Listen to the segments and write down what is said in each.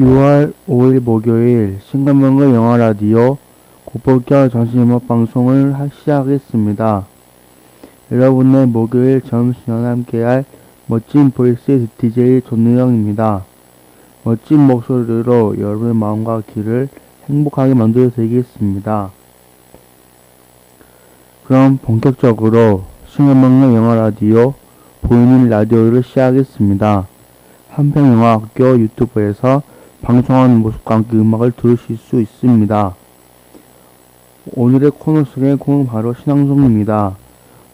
6월 5일 목요일 신간명의 영화 라디오 고품격 전시음악 방송을 하- 시작하겠습니다. 여러분의 목요일 점심시간 함께할 멋진 보이스 DJ 존누영입니다. 멋진 목소리로 여러분의 마음과 귀를 행복하게 만들어 드리겠습니다. 그럼 본격적으로 신간명의 영화 라디오 보이는 라디오를 시작하겠습니다. 한평영화학교 유튜브에서 방송하는 모습과 함께 음악을 들으실 수 있습니다. 오늘의 코너 속의 코너 바로 신앙송입니다.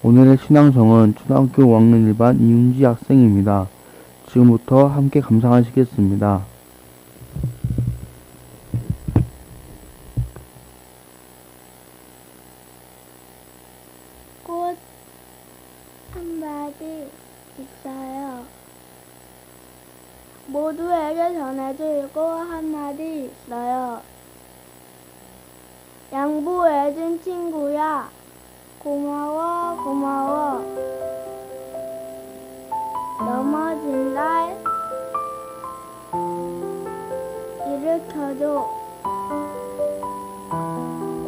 오늘의 신앙송은 초등학교 5학년 1반 이윤지 학생입니다. 지금부터 함께 감상하시겠습니다. 꽃 한 마디 있어요. 모두에게 전해줄 꽃 한마디 있어요. 양보해준 친구야. 고마워, 고마워. 넘어진 날 일으켜줘.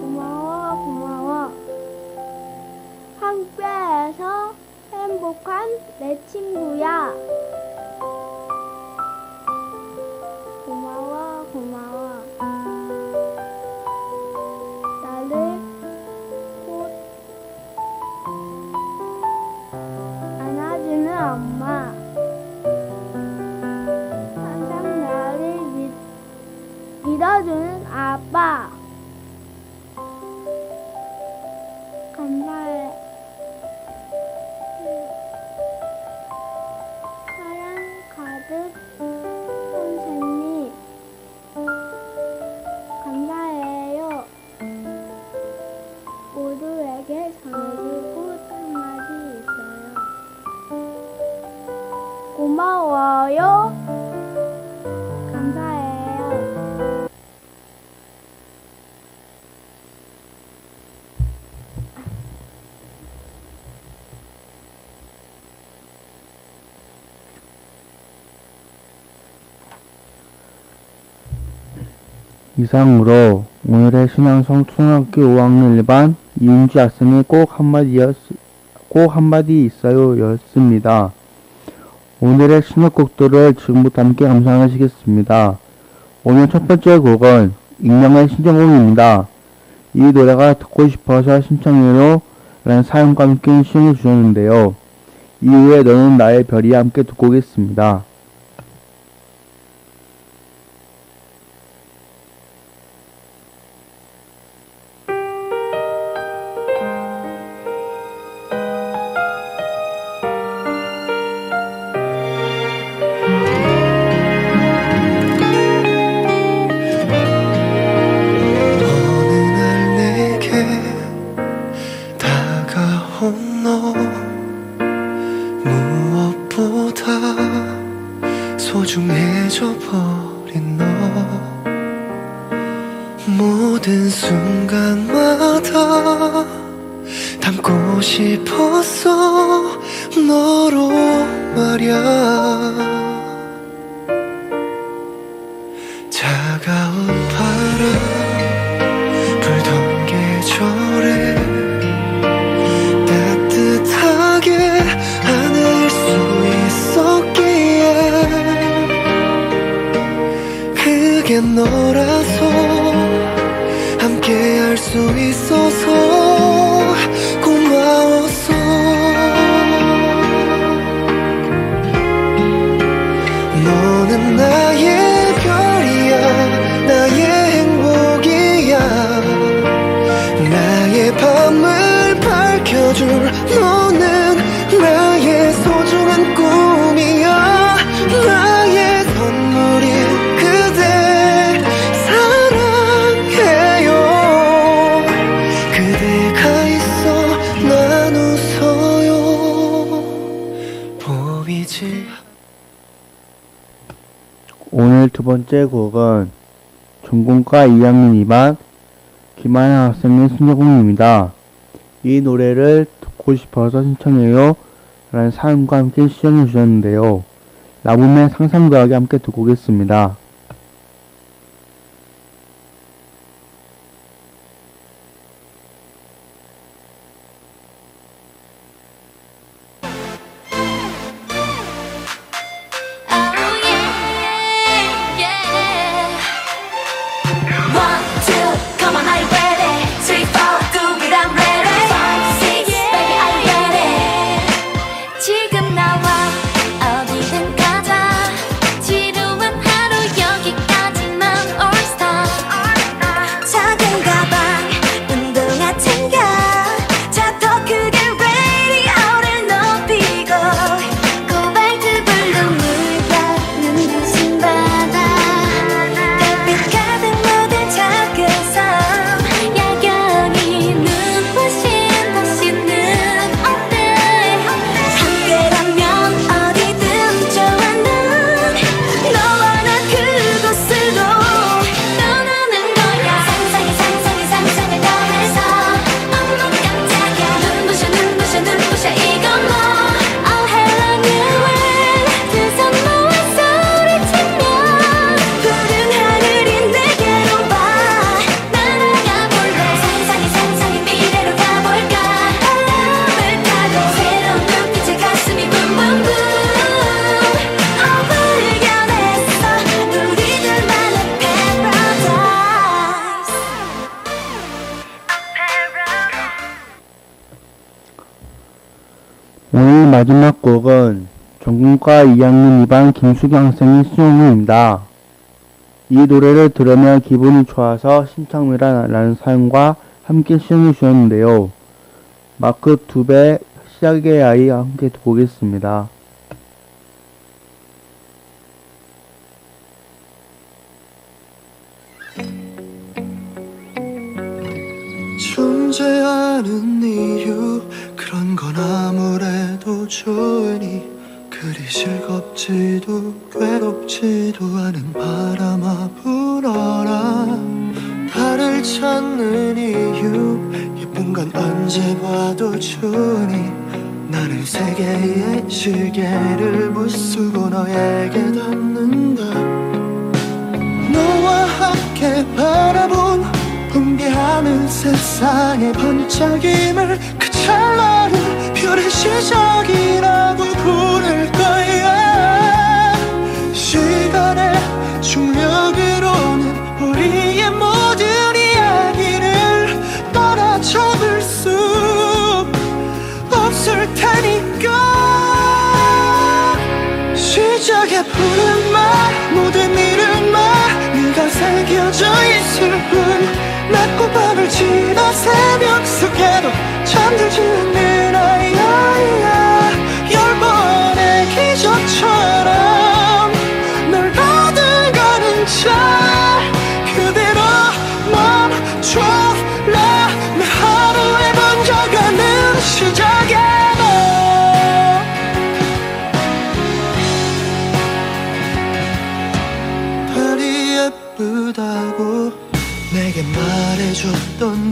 고마워, 고마워. 함께해서 행복한 내 친구야. 이상으로 오늘의 신앙성 초등학교 5학년 1반 이윤지 학생의 꼭 한마디였, 꼭 한마디 있어요 였습니다. 오늘의 신곡들을 지금부터 함께 감상하시겠습니다. 오늘 첫 번째 곡은 익명의 신청곡입니다. 이 노래가 듣고 싶어서 신청해요 라는 사연과 함께 신청해 주셨는데요. 이후에 너는 나의 별이 함께 듣고 오겠습니다. 모든 순간마다 담고 싶었어. 너로 말야 번째 곡은 전공과 2학년 2반 김하영 학생의 신청곡입니다. 이 노래를 듣고 싶어서 신청해요. 라는 사연과 함께 시청해 주셨는데요. 라붐의 상상 더하기 함께 듣고 오겠습니다. 마지막 곡은 전공과 2학년 2반 김수경 학생의 수용입니다. 이 노래를 들으면 기분이 좋아서 신청이라는 사연과 함께 시연해 주셨는데요. 마크 2배 시작의 아이 함께 보겠습니다. 존재하는 이유 좋으니 그리 즐겁지도 괴롭지도 않은 바람아 불어라. 나를 찾는 이유 예쁜 건 언제 봐도 좋으니 나는 세계의 시계를 부수고 너에게 닿는다. 너와 함께 바라본 붕괴하는 세상의 번쩍임을 그 찰나를 별의 시작이라고 부를 거야. 시간의 중력으로는 우리의 모든 이야기를 따라잡을 수 없을 테니까. 시작의 푸른 말 모든 이름만 네가 새겨져 있을 뿐. 낮고 밤을 지나 새벽 속에도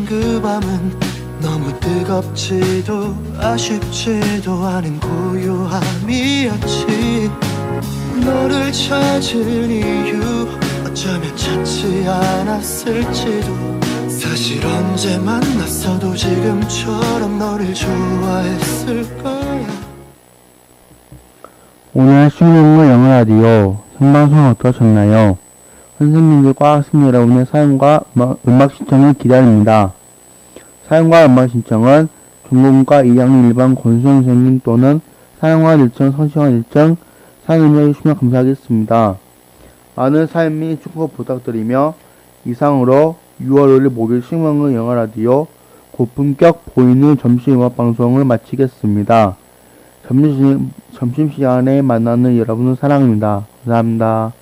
그 밤은 너무 뜨겁지도 아쉽지도 않은 고요함이었지. 너를 찾은 이유 어쩌면 찾지 않았을지도. 사실 언제 만났어도 지금처럼 너를 좋아했을 거야. 오늘 수능을 영어 라디오 생방송 어떠셨나요? 선생님들과 학생 여러분의 사연과 음악- 신청을 기다립니다. 사연과 음악 신청은 중공과 2학년 1반 권수 선생님 또는 사연과 일정, 서시원 일정 사연을 해주시면 감사하겠습니다. 많은 사연 및 축구 부탁드리며 이상으로 6월 5일 목요일 신문의 영어 라디오 고품격 보이는 점심음악 방송을 마치겠습니다. 점심, 점심시간에 만나는 여러분을 사랑합니다. 감사합니다.